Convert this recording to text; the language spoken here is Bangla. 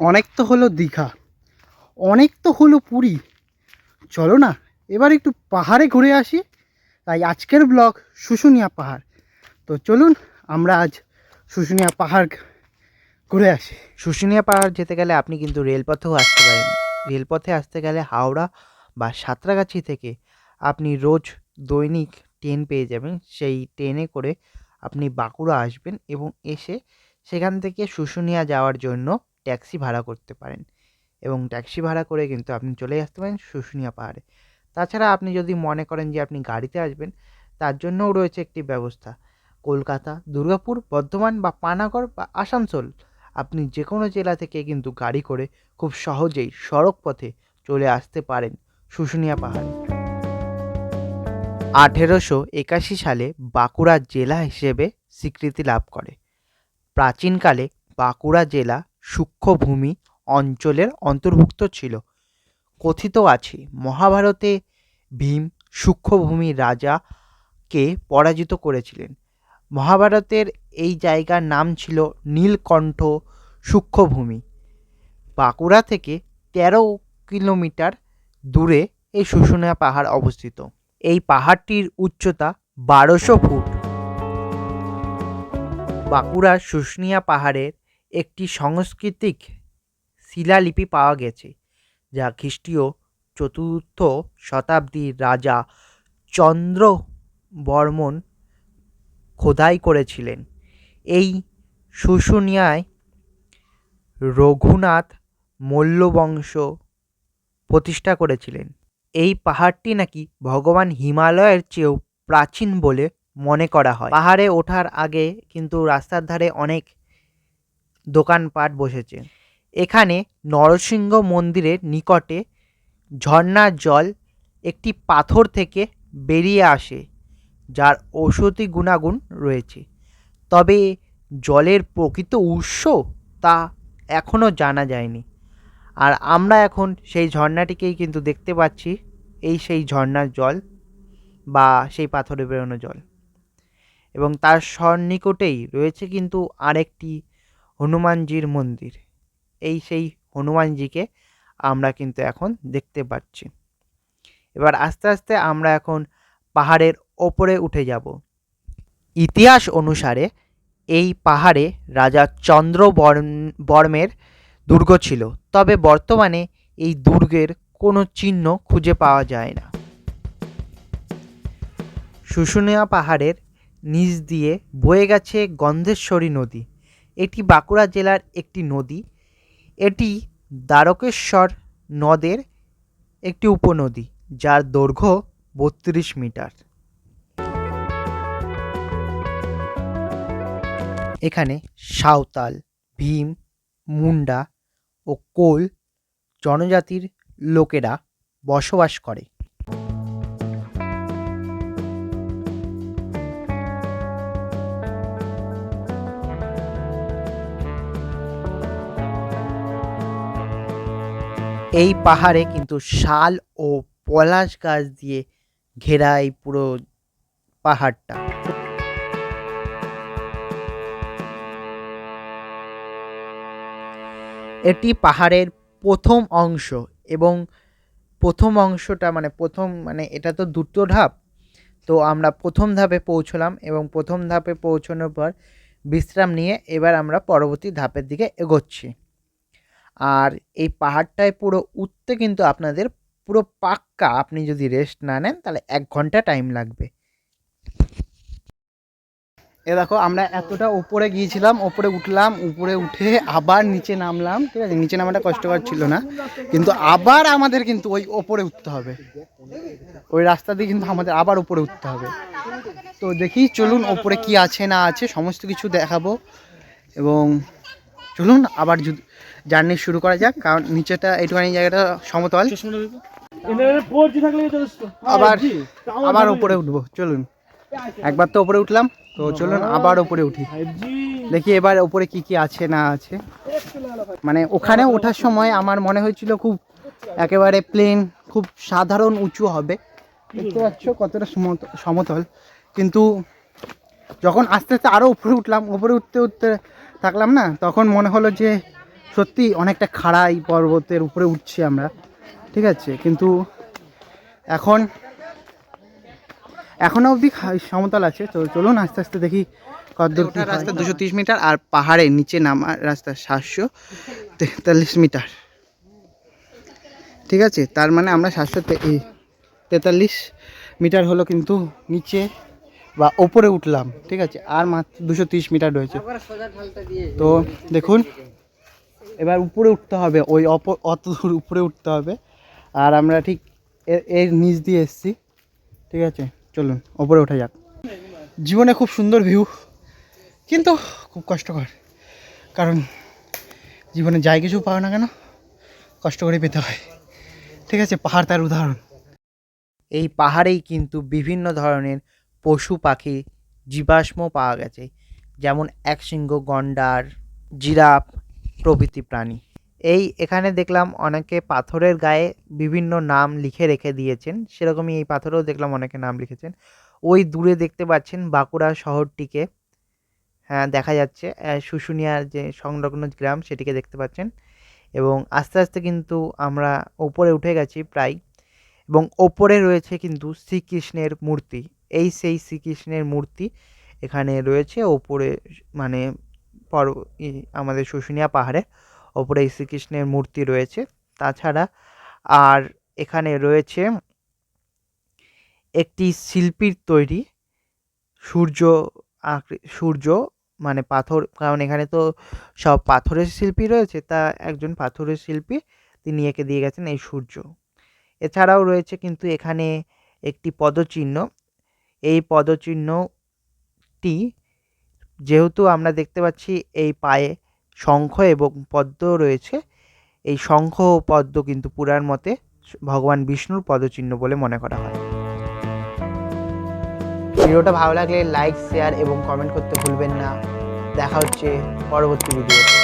অনেক তো হলো দীঘা, অনেক তো হলো পুরী। চলো না, এবার একটু পাহাড়ে ঘুরে আসি। তাই আজকের ব্লগ শুশুনিয়া পাহাড়। তো চলুন, আমরা আজ শুশুনিয়া পাহাড় ঘুরে আসি। শুশুনিয়া পাহাড় যেতে গেলে আপনি কিন্তু রেলপথেও আসতে পারেন। রেলপথে আসতে গেলে হাওড়া বা সাঁতরাগাছি থেকে আপনি রোজ দৈনিক ট্রেন পেয়ে যাবেন। সেই ট্রেনে করে আপনি বাঁকুড়া আসবেন এবং এসে সেখান থেকে শুশুনিয়া যাওয়ার জন্য ট্যাক্সি ভাড়া করতে পারেন। এবং ট্যাক্সি ভাড়া করে কিন্তু আপনি চলে আসতে পারেন শুশুনিয়া পাহাড়ে। তাছাড়া আপনি যদি মনে করেন যে আপনি গাড়িতে আসবেন, তার জন্যও রয়েছে একটি ব্যবস্থা। কলকাতা, দুর্গাপুর, বর্ধমান বা পানাগড় বা আসানসোল, আপনি যে কোনো জেলা থেকে কিন্তু গাড়ি করে খুব সহজেই সড়ক পথে চলে আসতে পারেন শুশুনিয়া পাহাড়ে। আঠেরোশো একাশি সালে বাঁকুড়া জেলা হিসেবে স্বীকৃতি লাভ করে। প্রাচীনকালে বাঁকুড়া জেলা সূক্ষ্মভূমি অঞ্চলের অন্তর্ভুক্ত ছিল। কথিত আছে, মহাভারতে ভীম সূক্ষ্মভূমির রাজাকে পরাজিত করেছিলেন। মহাভারতের এই জায়গার নাম ছিল নীলকণ্ঠ সূক্ষ্মভূমি। বাঁকুড়া থেকে তেরো কিলোমিটার দূরে এই শুশুনিয়া পাহাড় অবস্থিত। এই পাহাড়টির উচ্চতা বারোশো ফুট। বাঁকুড়ার শুশুনিয়া পাহাড়ের একটি সংস্কৃতিক শিলালিপি পাওয়া গেছে, যা খ্রিস্টীয় চতুর্থ শতাব্দীর রাজা চন্দ্র বর্মন খোদাই করেছিলেন। এই শুশুনিয়ায় রঘুনাথ মল্লবংশ প্রতিষ্ঠা করেছিলেন। এই পাহাড়টি নাকি ভগবান হিমালয়ের চেয়েও প্রাচীন বলে মনে করা হয়। পাহাড়ে ওঠার আগে কিন্তু রাস্তার ধারে অনেক দোকানপাট বসেছে। এখানে নরসিংহ মন্দিরের নিকটে ঝর্ণার জল একটি পাথর থেকে বেরিয়ে আসে, যার ঔষধি গুণাগুণ রয়েছে। তবে জলের প্রকৃত উৎস তা এখনও জানা যায়নি। আর আমরা এখন সেই ঝর্ণাটিকেই কিন্তু দেখতে পাচ্ছি, এই সেই ঝর্ণার জল বা সেই পাথরে বেরোনো জল। এবং তার সন্নিকটেই রয়েছে কিন্তু আরেকটি হনুমানজির মন্দির। এই সেই হনুমানজিকে আমরা কিন্তু এখন দেখতে পাচ্ছি। এবার আস্তে আস্তে আমরা এখন পাহাড়ের ওপরে উঠে যাব। ইতিহাস অনুসারে এই পাহাড়ে রাজা চন্দ্র বর্ম- বর্মের দুর্গ ছিল। তবে বর্তমানে এই দুর্গের কোনো চিহ্ন খুঁজে পাওয়া যায় না। শুশুনিয়া পাহাড়ের নিচ দিয়ে বয়ে গেছে গন্ধেশ্বরী নদী। এটি বাঁকুড়া জেলার একটি নদী। এটি দ্বারকেশ্বর নদের একটি উপনদী, যার দৈর্ঘ্য বত্রিশ মিটার। এখানে সাঁওতাল, ভীম, মুন্ডা ও কোল জনজাতির লোকেরা বসবাস করে। এই পাহাড়ে কিন্তু শাল ও পলাশ গাছ দিয়ে ঘেরা এই পুরো পাহাড়টা। এটি পাহাড়ের প্রথম অংশ এবং প্রথম অংশটা মানে প্রথম মানে এটা তো দুটো ধাপ। তো আমরা প্রথম ধাপে পৌঁছলাম এবং প্রথম ধাপে পৌঁছানোর পর বিশ্রাম নিয়ে এবার আমরা পরবর্তী ধাপের দিকে এগোচ্ছি। আর এই পাহাড়টায় পুরো উঠতে কিন্তু আপনাদের পুরো পাক্কা আপনি যদি রেস্ট না নেন, তাহলে এক ঘণ্টা টাইম লাগবে। এ দেখো, আমরা এতটা উপরে গিয়েছিলাম, উপরে উঠলাম, উপরে উঠে আবার নিচে নামলাম, ঠিক আছে? নিচে নামাটা কষ্টকর ছিল না, কিন্তু আবার আমাদের কিন্তু ওই ওপরে উঠতে হবে। ওই রাস্তা দিয়ে কিন্তু আমাদের আবার উপরে উঠতে হবে। তো দেখি, চলুন ওপরে কি আছে না আছে, সমস্ত কিছু দেখাবো। এবং চলুন আবার জার্নি শুরু করা যাক কারণ নিচেটা এইটুখানি জায়গাটা সমতল। আবার আবার উপরে উঠবো চলুন। একবার তো উপরে উঠলাম তো চলুন আবার উপরে উঠি। দেখি এবার উপরে কি কি আছে না আছে। মানে ওখানে ওঠার সময় আমার মনে হয়েছিল খুব একেবারে প্লেন খুব সাধারণ উঁচু হবে। দেখতে পাচ্ছ কতটা সমত- সমতল। কিন্তু যখন আস্তে আস্তে আরও উপরে উঠলাম উপরে উঠতে উঠতে থাকলাম না তখন মনে হলো যে সত্যি অনেকটা খাড়া এই পর্বতের উপরে উঠছি আমরা ঠিক আছে? কিন্তু এখন এখনও অবধি সমতল আছে তো চলুন আস্তে আস্তে দেখি কতদূর রাস্তা দুশো তিরিশ মিটার আর পাহাড়ে নিচে নামার রাস্তা সাতশো তেতাল্লিশ মিটার। ঠিক আছে? তার মানে আমরা সাতশো তেতাল্লিশ মিটার হলো কিন্তু নিচে বা ওপরে উঠলাম ঠিক আছে? আর মাত্র দুশো তিরিশ মিটার রয়েছে। তো দেখুন এবার উপরে উঠতে হবে, ওই অপ অত দূর উপরে উঠতে হবে। আর আমরা ঠিক এর নিচ দিয়ে এসছি, ঠিক আছে? চলুন, ওপরে ওঠা যাক। জীবনে খুব সুন্দর ভিউ কিন্তু খুব কষ্টকর। কারণ জীবনে যাই কিছু পাও না কেন, কষ্ট করে পেতে হয়। ঠিক আছে, পাহাড় তার উদাহরণ। এই পাহাড়েই কিন্তু বিভিন্ন ধরনের পশু পাখি জীবাশ্ম পাওয়া গেছে। যেমন একশৃঙ্গ গন্ডার, জিরাফ প্রভৃতি প্রাণী। এই এখানে দেখলাম অনেকে পাথরের গায়ে বিভিন্ন নাম লিখে রেখে দিয়েছেন। সেরকমই এই পাথরেও দেখলাম অনেকে নাম লিখেছেন। ওই দূরে দেখতে পাচ্ছেন বাঁকুড়া শহরটিকে। হ্যাঁ দেখা যাচ্ছে। শুশুনিয়ার যে সংলগ্ন গ্রাম সেটিকে দেখতে পাচ্ছেন। এবং আস্তে আস্তে কিন্তু আমরা ওপরে উঠে গেছি প্রায়। এবং ওপরে রয়েছে কিন্তু শ্রীকৃষ্ণের মূর্তি। এই সেই শ্রীকৃষ্ণের মূর্তি এখানে রয়েছে। ওপরে মানে পর ই- আমাদের শুশুনিয়া পাহাড়ে ওপরে শ্রীকৃষ্ণের মূর্তি রয়েছে। তাছাড়া আর এখানে রয়েছে একটি শিল্পীর তৈরি সূর্য সূর্য মানে পাথর, কারণ এখানে তো সব পাথরের শিল্পী রয়েছে, তা একজন পাথরের শিল্পী তিনি এঁকে দিয়ে গেছেন এই সূর্য। এছাড়াও রয়েছে কিন্তু এখানে একটি পদচিহ্ন। এই পদচিহ্নটি যেহেতু আমরা দেখতে পাচ্ছি এই পায়ে শঙ্খ এবং পদ্ম রয়েছে, এই শঙ্খ ও পদ্ম কিন্তু পুরাণ মতে ভগবান বিষ্ণুর পদচিহ্ন বলে মনে করা হয়। ভিডিওটা ভালো লাগলে লাইক শেয়ার এবং কমেন্ট করতে ভুলবেন না। দেখা হচ্ছে পরবর্তী ভিডিওতে